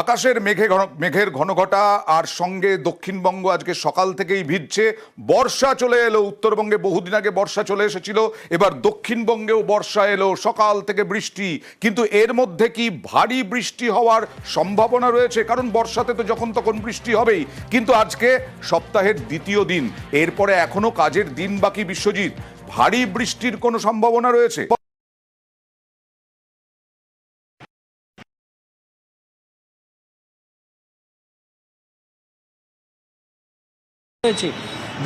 আকাশের মেঘে ঘন মেঘের ঘনঘটা আর সঙ্গে দক্ষিণবঙ্গ আজকে সকাল থেকেই ভিজছে। বর্ষা চলে এলো, উত্তরবঙ্গে বহুদিন আগে বর্ষা চলে এসেছিল। এবার দক্ষিণবঙ্গেও বর্ষা এলো, সকাল থেকে বৃষ্টি। কিন্তু এর মধ্যে কি ভারী বৃষ্টি হওয়ার সম্ভাবনা রয়েছে? কারণ বর্ষাতে তো যখন তখন বৃষ্টি হবেই। কিন্তু আজকে সপ্তাহের দ্বিতীয় দিন। এরপরে এখনও কাজের দিন বাকি, বিশ্বজিৎ। ভারী বৃষ্টির কোনো সম্ভাবনা রয়েছে? হয়েছে।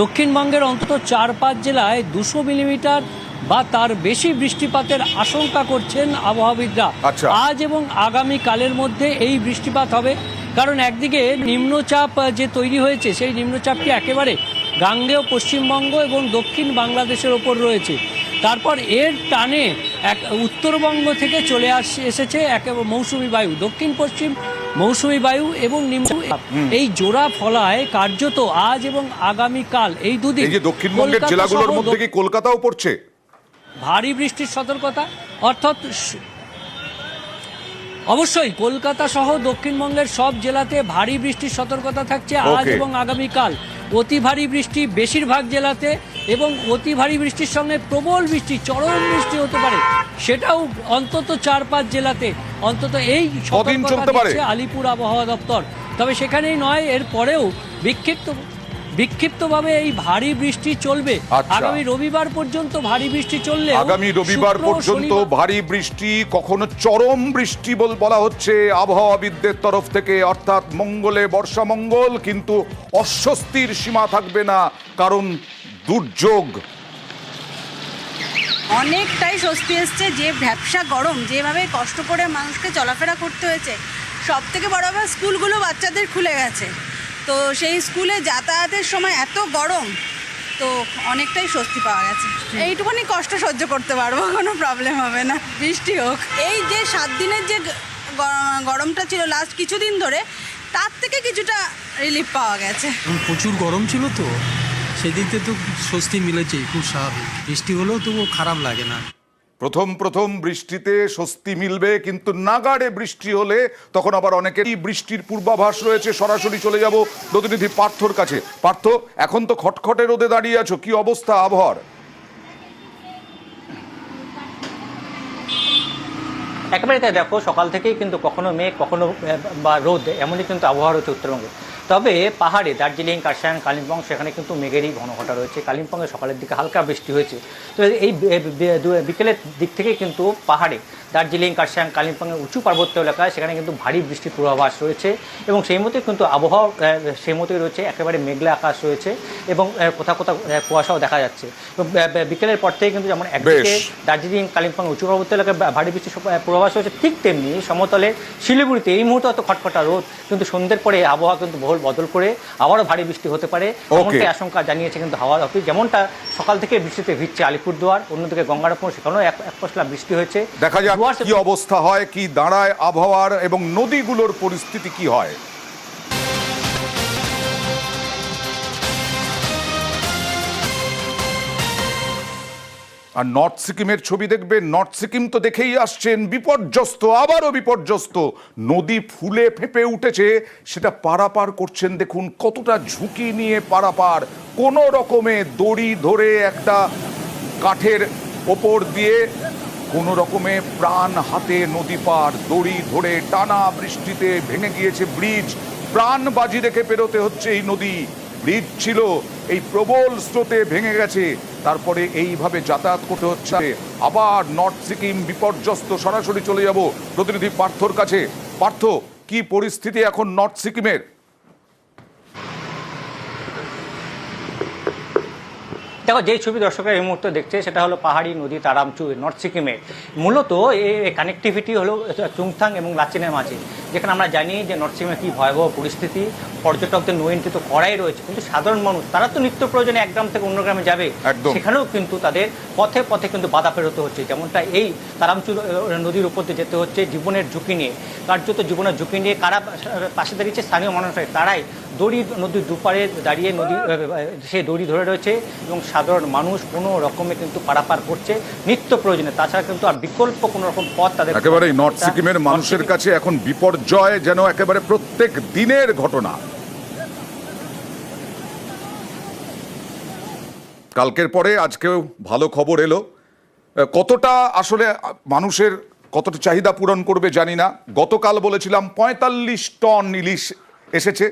দক্ষিণবঙ্গের অন্তত চার পাঁচ জেলায় দুশো মিলিমিটার বা তার বেশি বৃষ্টিপাতের আশঙ্কা করছেন আবহাওয়াবিদরা। আচ্ছা। আজ এবং আগামী কালের মধ্যে এই বৃষ্টিপাত হবে। কারণ একদিকে নিম্নচাপ যে তৈরি হয়েছে সেই নিম্নচাপটি একেবারে গাঙ্গেয় পশ্চিমবঙ্গ এবং দক্ষিণ বাংলাদেশের ওপর রয়েছে। তারপর এর টানে এক উত্তরবঙ্গ থেকে চলে আস এসেছে একেবারে মৌসুমি বায়ু। দক্ষিণ পশ্চিম মৌসুমি বায়ু এবং নিম্ন এই জোড়া ফলায় কার্যত আজ এবং আগামী কাল এই দুদিন এই যে দক্ষিণবঙ্গের জেলাগুলোর মধ্যে কি কলকাতাও পড়ছে? ভারী বৃষ্টির সতর্কতা অর্থাৎ অবশ্যই কলকাতা সহ দক্ষিণবঙ্গের সব জেলাতে ভারী বৃষ্টির সতর্কতা থাকছে আজ. এবং আগামীকাল। অতি ভারী বৃষ্টি বেশিরভাগ জেলাতে এবং অতি ভারী বৃষ্টির সঙ্গে প্রবল বৃষ্টি চরম বৃষ্টি হতে পারে। সেটাও অন্তত চার পাঁচ জেলাতে। অন্তত এই সতর্কতা চলতে পারে? আলিপুর আবহাওয়া দপ্তর তবে সেখানেই নয় এর পরেও বিক্ষিপ্ত বিক্ষিপ্তভাবে এই ভারী বৃষ্টি চলবে আচ্ছা। আগামী রবিবার পর্যন্ত ভারী বৃষ্টি চললে আগামী রবিবার পর্যন্ত ভারী বৃষ্টি কখনো চরম বৃষ্টি বল বলা হচ্ছে আবহাওয়াবিদদের তরফ থেকে অর্থাৎ মঙ্গলে বর্ষা মঙ্গল কিন্তু অস্বস্তির সীমা থাকবে না কারণ দুর্যোগ অনেকটাই স্বস্তি এসছে যে ব্যবসা গরম যেভাবে কষ্ট করে মানুষকে চলাফেরা করতে হয়েছে সব থেকে বড় ব্যাপার স্কুলগুলো বাচ্চাদের খুলে গেছে। তো সেই স্কুলে যাতায়াতের সময় এত গরম তো অনেকটাই স্বস্তি পাওয়া গেছে। এইটুকুনি কষ্ট সহ্য করতে পারব কোনো প্রবলেম হবে না বৃষ্টি হোক। এই যে সাত দিনের যে গরমটা ছিল লাস্ট কিছুদিন ধরে তার থেকে কিছুটা রিলিফ পাওয়া গেছে। প্রচুর গরম ছিল তো? সেদিক তো স্বস্তি মিলেছে খুব স্বাভাবিক। বৃষ্টি হলেও তবুও খারাপ লাগে না। প্রথম প্রথম বৃষ্টিতে স্বস্তি মিলবে কিন্তু নাগাড়ে বৃষ্টি হলে তখন আবার অনেকেরই বৃষ্টির পূর্বাভাস রয়েছে সরাসরি চলে যাব প্রতিনিধি পার্থর কাছে। পার্থ এখন তো খটখটে রোদে দাঁড়িয়ে আছো কি অবস্থা আবহাওয়ার? একেবারে তাই দেখো সকাল থেকেই কিন্তু কখনো মেঘ কখনো বা রোদ এমনই কিন্তু আবহাওয়া রয়েছে উত্তরবঙ্গে। তবে পাহাড়ে দার্জিলিং কার্শিয়াং কালিম্পং সেখানে কিন্তু মেঘেরই ঘনঘটা রয়েছে। কালিম্পংয়ে সকালের দিকে হালকা বৃষ্টি হয়েছে। তো এই বিকেলের দিক থেকে কিন্তু পাহাড়ে দার্জিলিং কার্শিয়াং কালিম্পংয়ের উঁচু পার্বত্য এলাকায় সেখানে কিন্তু ভারী বৃষ্টির পূর্বাভাস রয়েছে এবং সেই মতোই কিন্তু আবহাওয়া সেই মতোই রয়েছে একেবারে মেঘলা আকাশ রয়েছে এবং কোথাও কোথাও কুয়াশাও দেখা যাচ্ছে। বিকেলের পর থেকে কিন্তু যেমন একদিকে দার্জিলিং কালিম্পং উঁচু পার্বত্য এলাকায় ভারী বৃষ্টির পূর্বাভাস হয়েছে ঠিক তেমনি সমতলে শিলিগুড়িতে এই মুহূর্তে অত খটখটা রোদ কিন্তু সন্ধ্যের পরে আবহাওয়া কিন্তু বহুল বদল করে আবারও ভারী বৃষ্টি হতে পারে। এমনটাই আশঙ্কা জানিয়েছে কিন্তু হাওয়া অফিস যেমনটা সকাল থেকে বৃষ্টিতে ভিজছে আলিপুরদুয়ার অন্যদিকে গঙ্গারাপুর সেখানেও এক এক পশলা বৃষ্টি হয়েছে। দেখা যাক কি অবস্থা হয় কি দাঁড়ায় আবহাওয়ার এবং নদীগুলোর পরিস্থিতি কি হয়। আর নর্থ সিকিমের ছবি দেখবে, নর্থ সিকিম তো দেখেই আসছেন, বিপর্যস্ত, আবারও বিপর্যস্ত। নদী ফুলে ফেঁপে উঠেছে, সেটা পারাপার করছেন, দেখুন কতটা ঝুঁকি নিয়ে পারাপার। কোনো রকমে দড়ি ধরে একটা কাঠের ওপর দিয়ে কোনো রকমে প্রাণ হাতে নদী পার। দড়ি ধরে টানা বৃষ্টিতে ভেঙে গিয়েছে ব্রিজ। প্রাণ বাজি রেখে পেরোতে হচ্ছে এই নদী। ব্রিজ ছিল, এই প্রবল স্রোতে ভেঙে গেছে। তারপরে এইভাবে যাতায়াত করতে হচ্ছে। আবার নর্থ সিকিম বিপর্যস্ত, সরাসরি চলে যাব। প্রতিনিধি পার্থর কাছে। পার্থ, কি পরিস্থিতি এখন নর্থ সিকিমের? দেখো যে ছবি দর্শকরা এই মুহূর্তে দেখছে সেটা হলো পাহাড়ি নদী তারামচু নর্থ সিকিমের মূলত এই কানেক্টিভিটি হলো চুংথাং এবং লাচিনের মাঝে। যেখানে আমরা জানি যে নর্থ সিকিমে কী ভয়াবহ পরিস্থিতি পর্যটকদের নয়নটিত করাই রয়েছে কিন্তু সাধারণ মানুষ তারা তো নিত্য প্রয়োজনে এক গ্রাম থেকে অন্য গ্রামে যাবে। সেখানেও কিন্তু তাদের পথে পথে কিন্তু বাধা পেরোতে হচ্ছে যেমনটা এই তারামচুর আহ, নদীর উপর দিয়ে যেতে হচ্ছে জীবনের ঝুঁকি নিয়ে। কার্যত জীবনের ঝুঁকি নিয়ে কারা পাশে দাঁড়িয়েছে স্থানীয় মানুষরা তারাই দড়ি নদীর দুপারে দাঁড়িয়ে নদী সে দড়ি ধরে রয়েছে এবং সাধারণ মানুষ কোনো রকমে কিন্তু পারাপার করছে নিত্য প্রয়োজনে। তাছাড়া কিন্তু আর বিকল্প কোনো রকম পথ তাদের একেবারেই নর্থ সিকিমের মানুষের কাছে এখন বিপর্যয় যেন একেবারে প্রত্যেক দিনের ঘটনা। কালকের পরে আজকেও ভালো খবর এলো। কতটা আসলে মানুষের কতটা চাহিদা পূরণ করবে জানি না। গতকাল বলেছিলাম পঁয়তাল্লিশ টন ইলিশ এসেছে।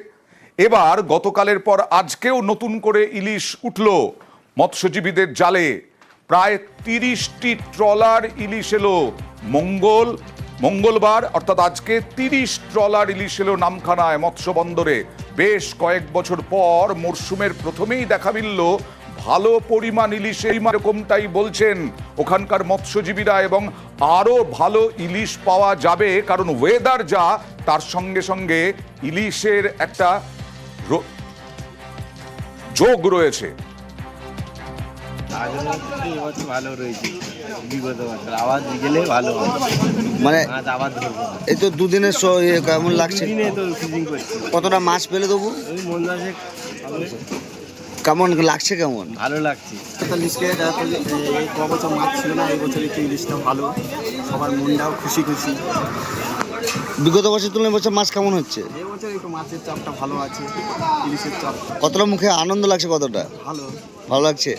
এবার গতকালের পর আজকেও নতুন করে ইলিশ উঠল। মৎস্যজীবীদের জালে প্রায় তিরিশটি ট্রলার ইলিশ এলো। মঙ্গল, মঙ্গলবার, অর্থাৎ আজকে তিরিশ ট্রলার ইলিশ এলো নামখানায় মৎস্য বন্দরে বেশ কয়েক বছর পর মরশুমের প্রথমেই দেখা মিলল, ভালো পরিমাণ ইলিশ এই এরকমটাই বলছেন ওখানকার মৎস্যজীবীরা এবং আরও ভালো ইলিশ পাওয়া যাবে, কারণ ওয়েদার যা, তার সঙ্গে সঙ্গে ইলিশের একটা যোগ রয়েছে। আগের থেকে এবছর ভালো রয়েছে। বিগত বছর। আবার গেলে ভালো হবে। মানে মাছ আবার ধরবো। এই তো দুদিনের শো ইয়ে কেমন লাগছে? দিনে তো ফিজিং করছি। কতটা মাছ পেলে দেবো? ওই মন কেমন লাগছে কেমন? ভালো লাগছে। এই ক বছর মাছ ছিল না এই বছর একটু ইলিশটা ভালো। সবার মনটাও খুশি খুশি। বিগত বছর তুলনায় বছর মাছ কেমন হচ্ছে? এই বছর একটু মাছের চাপটা ভালো আছে ইলিশের চাপ। কতটা মুখে আনন্দ লাগছে কতটা? ভালো। ভালো লাগছে।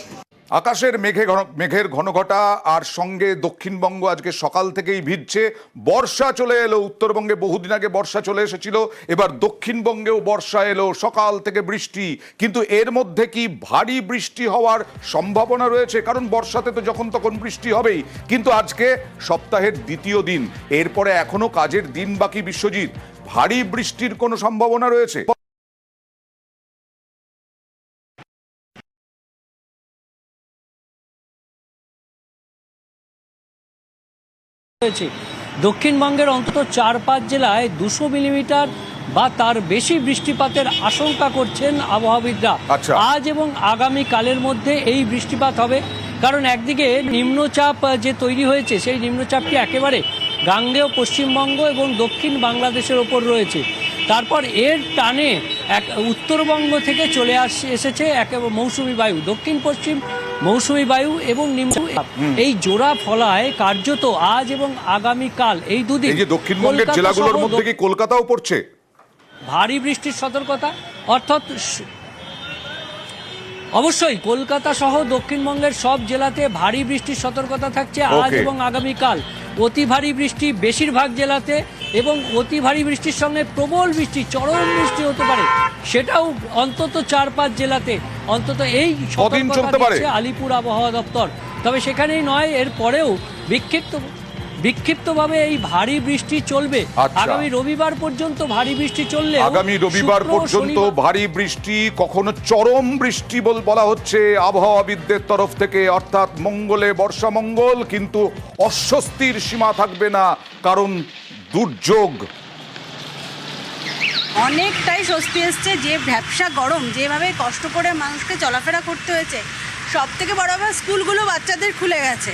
আকাশের মেঘে ঘন, মেঘের ঘনঘটা আর সঙ্গে দক্ষিণবঙ্গ আজকে সকাল থেকেই ভিজছে। বর্ষা চলে এলো, উত্তরবঙ্গে বহুদিন আগে বর্ষা চলে এসেছিল, এবার দক্ষিণবঙ্গেও বর্ষা এলো, সকাল থেকে বৃষ্টি। কিন্তু এর মধ্যে কি ভারী বৃষ্টি হওয়ার সম্ভাবনা রয়েছে? কারণ বর্ষাতে তো যখন তখন বৃষ্টি হবেই। কিন্তু আজকে সপ্তাহের দ্বিতীয় দিন, এরপরে এখনও কাজের দিন বাকি বিশ্বজিৎ। ভারী বৃষ্টির কোনো সম্ভাবনা রয়েছে? হয়েছে। দক্ষিণবঙ্গের অন্তত চার পাঁচ জেলায় দুশো মিলিমিটার বা তার বেশি বৃষ্টিপাতের আশঙ্কা করছেন আবহাওয়াবিদরা। আচ্ছা। আজ এবং আগামী কালের মধ্যে এই বৃষ্টিপাত হবে। কারণ একদিকে নিম্নচাপ যে তৈরি হয়েছে সেই নিম্নচাপটি একেবারে গাঙ্গেয় পশ্চিমবঙ্গ এবং দক্ষিণ বাংলাদেশের ওপর রয়েছে। তারপর এর টানে এক উত্তরবঙ্গ থেকে চলে আস এসেছে একেবারে মৌসুমি বায়ু। দক্ষিণ পশ্চিম মৌসুমি বায়ু এবং নিম্ন এই জোড়া ফলায় কার্যত আজ এবং আগামী কাল এই দুদিন দক্ষিণবঙ্গের জেলাগুলোর মধ্যে কি কলকাতাও পড়ছে? ভারী বৃষ্টির সতর্কতা। অর্থাৎ অবশ্যই কলকাতা সহ দক্ষিণবঙ্গের সব জেলাতে ভারী বৃষ্টির সতর্কতা থাকছে আজ. এবং আগামীকাল। অতি ভারী বৃষ্টি বেশিরভাগ জেলাতে এবং অতি ভারী বৃষ্টির সঙ্গে প্রবল বৃষ্টি চরম বৃষ্টি হতে পারে। সেটাও অন্তত চার পাঁচ জেলাতে। অন্তত এই কদিন চলতে পারে? আলিপুর আবহাওয়া দপ্তর তবে সেখানেই নয় এর পরেও বিক্ষিপ্ত বিক্ষিপ্তভাবে এই ভারী বৃষ্টি চলবে আচ্ছা। আগামী রবিবার পর্যন্ত ভারী বৃষ্টি চললে আগামী রবিবার পর্যন্ত ভারী বৃষ্টি কখনো চরম বৃষ্টি বল বলা হচ্ছে আবহাওয়াবিদদের তরফ থেকে অর্থাৎ মঙ্গলে বর্ষা মঙ্গল কিন্তু অস্বস্তির সীমা থাকবে না কারণ দুর্যোগ অনেকটাই স্বস্তি এসছে যে ব্যবসা গরম যেভাবে কষ্ট করে মানুষকে চলাফেরা করতে হয়েছে সব থেকে বড় ব্যাপার স্কুলগুলো বাচ্চাদের খুলে গেছে।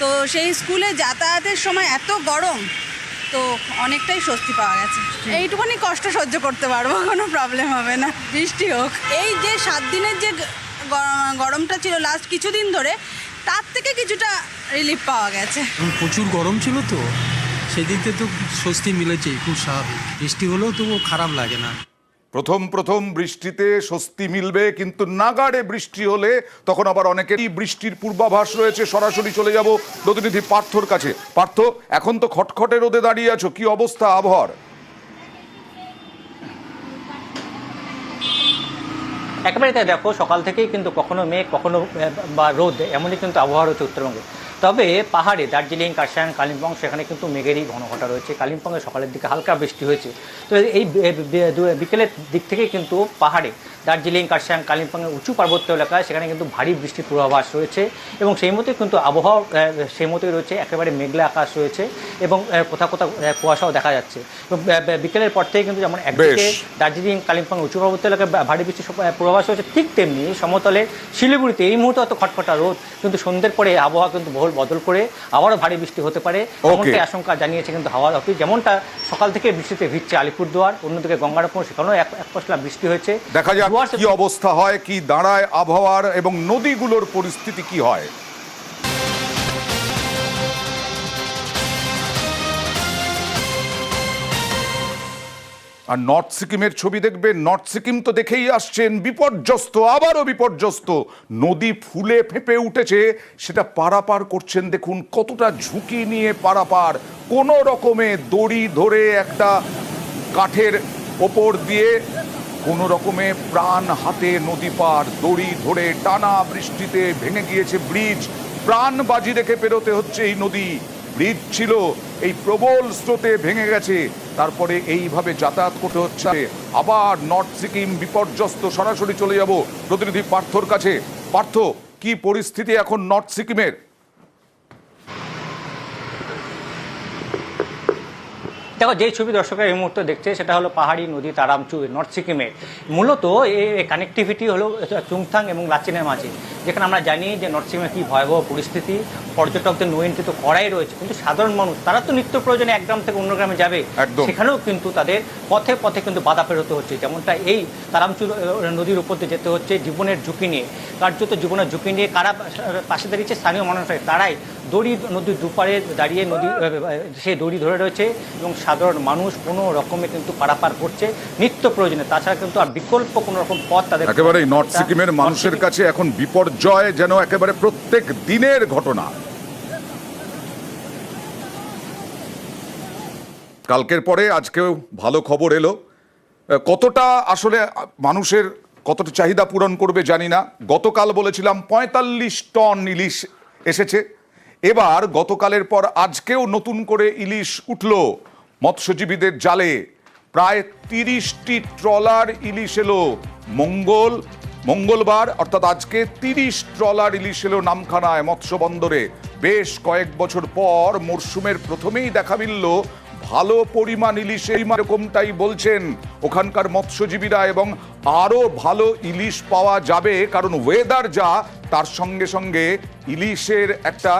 তো সেই স্কুলে যাতায়াতের সময় এত গরম তো অনেকটাই স্বস্তি পাওয়া গেছে। এইটুকুনি কষ্ট সহ্য করতে পারব কোনো প্রবলেম হবে না বৃষ্টি হোক। এই যে সাত দিনের যে গরমটা ছিল লাস্ট কিছুদিন ধরে তার থেকে কিছুটা রিলিফ পাওয়া গেছে। প্রচুর গরম ছিল তো? সেদিক থেকে তো স্বস্তি মিলেছে খুব স্বাভাবিক। বৃষ্টি হলেও তবু খারাপ লাগে না। প্রথম প্রথম বৃষ্টিতে স্বস্তি মিলবে কিন্তু নাগাড়ে বৃষ্টি হলে তখন আবার অনেকেরই বৃষ্টির পূর্বাভাস রয়েছে। সরাসরি চলে যাব প্রতিনিধি পার্থর কাছে। পার্থ এখন তো খটখটে রোদে দাঁড়িয়ে আছো কি অবস্থা আবহাওয়ার? একেবারে তাই দেখো সকাল থেকেই কিন্তু কখনো মেঘ কখনো বা রোদ এমনই কিন্তু আবহাওয়া রয়েছে উত্তরবঙ্গে। তবে পাহাড়ে দার্জিলিং কার্শিয়াং কালিম্পং সেখানে কিন্তু মেঘেরই ঘনঘটা রয়েছে। কালিম্পংয়ে সকালের দিকে হালকা বৃষ্টি হয়েছে। তো এই বিকেলের দিক থেকে কিন্তু পাহাড়ে দার্জিলিং কার্শিয়াং কালিম্পংয়ের উঁচু পার্বত্য এলাকায় সেখানে কিন্তু ভারী বৃষ্টির পূর্বাভাস রয়েছে এবং সেই মতোই কিন্তু আবহাওয়া সেই মতোই রয়েছে একেবারে মেঘলা আকাশ রয়েছে এবং কোথাও কোথাও কুয়াশাও দেখা যাচ্ছে। বিকেলের পর থেকে কিন্তু যেমন একদিকে দার্জিলিং কালিম্পং উঁচু পার্বত্য এলাকায় ভারী বৃষ্টির পূর্বাভাস হয়েছে ঠিক তেমনি সমতলে শিলিগুড়িতে এই মুহূর্তে অত খটখটা রোদ কিন্তু সন্ধ্যের পরে আবহাওয়া কিন্তু বহুল বদল করে আবারও ভারী বৃষ্টি হতে পারে। এমনটাই আশঙ্কা জানিয়েছে কিন্তু হাওয়া অফিস যেমনটা সকাল থেকে বৃষ্টিতে ভিজছে আলিপুরদুয়ার অন্যদিকে গঙ্গারপুর সেখানেও এক এক পশলা বৃষ্টি হয়েছে। দেখা যাক কি অবস্থা হয় কি দাঁড়ায় আবহাওয়ার এবং নদীগুলোর পরিস্থিতি কি হয়। আর নর্থ সিকিমের ছবি দেখবেন নর্থ সিকিম তো দেখেই আসছেন, বিপর্যস্ত, আবারও বিপর্যস্ত। নদী ফুলে ফেপে উঠেছে, সেটা পারাপার করছেন, দেখুন কতটা ঝুঁকি নিয়ে পারাপার। কোনো রকমে দড়ি ধরে একটা কাঠের ওপর দিয়ে কোনো রকমে প্রাণ হাতে নদী পার, দড়ি ধরে টানা বৃষ্টিতে ভেঙে গিয়েছে ব্রিজ। প্রাণ বাজি রেখে পেরোতে হচ্ছে এই নদী। ব্রিজ ছিল, এই প্রবল স্রোতে ভেঙে গেছে। তারপরে এইভাবে যাতায়াত করতে হচ্ছে। আবার নর্থ সিকিম বিপর্যস্ত, সরাসরি চলে যাব। প্রতিনিধি পার্থর কাছে। পার্থ, কি পরিস্থিতি এখন নর্থ সিকিমের? দেখো যে ছবি দর্শকরা এই মুহূর্তে দেখছে সেটা হলো পাহাড়ি নদী তারামচু নর্থ সিকিমের মূলত এই কানেক্টিভিটি হলো চুংথাং এবং লাচিনের মাঝে যেখানে আমরা জানি যে নর্থ সিকিমে কী ভয়াবহ পরিস্থিতি পর্যটকদের নয়ন্ত্রিত করাই রয়েছে কিন্তু সাধারণ মানুষ তারা তো নিত্য প্রয়োজনে এক গ্রাম থেকে অন্য গ্রামে যাবে। সেখানেও কিন্তু তাদের পথে পথে কিন্তু বাধা পেরোতে হচ্ছে যেমনটা এই তারামচুর নদীর উপর দিয়ে যেতে হচ্ছে জীবনের ঝুঁকি নিয়ে। কার্যত জীবনের ঝুঁকি নিয়ে কারা পাশে দাঁড়িয়েছে স্থানীয় মানুষ তারাই। দড়ি নদীর দুপারে দাঁড়িয়ে নদী আহ, দড়ি ধরে রয়েছে এবং সাধারণ মানুষ কোনো রকমে কিন্তু পারাপার করছে নিত্য প্রয়োজনে। তাছাড়া কিন্তু আর বিকল্প কোনো রকম পথ তাদের একেবারে নর্থ সিকিমের মানুষের কাছে এখন বিপর্যয় যেন একেবারে প্রত্যেক দিনের ঘটনা। কালকের পরে আজকেও ভালো খবর এলো। কতটা আসলে মানুষের কতটা চাহিদা পূরণ করবে জানি না। গতকাল বলেছিলাম পঁয়তাল্লিশ টন ইলিশ এসেছে। এবার গতকালের পর আজকেও নতুন করে ইলিশ উঠল। মৎস্যজীবীদের জালে প্রায় তিরিশটি ট্রলার ইলিশ এলো। মঙ্গল, মঙ্গলবার, অর্থাৎ আজকে তিরিশ ট্রলার ইলিশ এলো নামখানায় মৎস্য বন্দরে বেশ কয়েক বছর পর মরশুমের প্রথমেই দেখা মিলল, ভালো পরিমাণ ইলিশ এই এরকমটাই বলছেন ওখানকার মৎস্যজীবীরা এবং আরও ভালো ইলিশ পাওয়া যাবে, কারণ ওয়েদার যা, তার সঙ্গে সঙ্গে ইলিশের একটা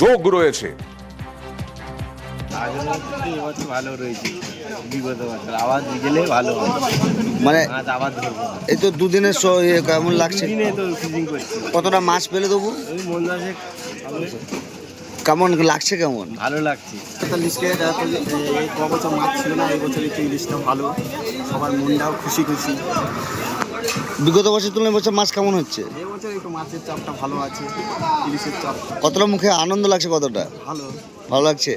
যোগ রয়েছে। ভালো রয়েছে। বছর গেলে ভালো মানে এই তো দুদিনের কেমন লাগছে? দিনে তো কতটা মাছ পেলে দেবো মন কেমন লাগছে কেমন? ভালো লাগছে। ক বছর মাছ ছিল না এই বছর একটু ইলিশটা ভালো। সবার মনটাও খুশি খুশি। বিগত বছর তুলনায় বছর মাছ কেমন হচ্ছে? এই একটু মাছের চাপটা ভালো আছে ইলিশের চাপ। কতটা মুখে আনন্দ লাগছে কতটা? ভালো। ভালো লাগছে?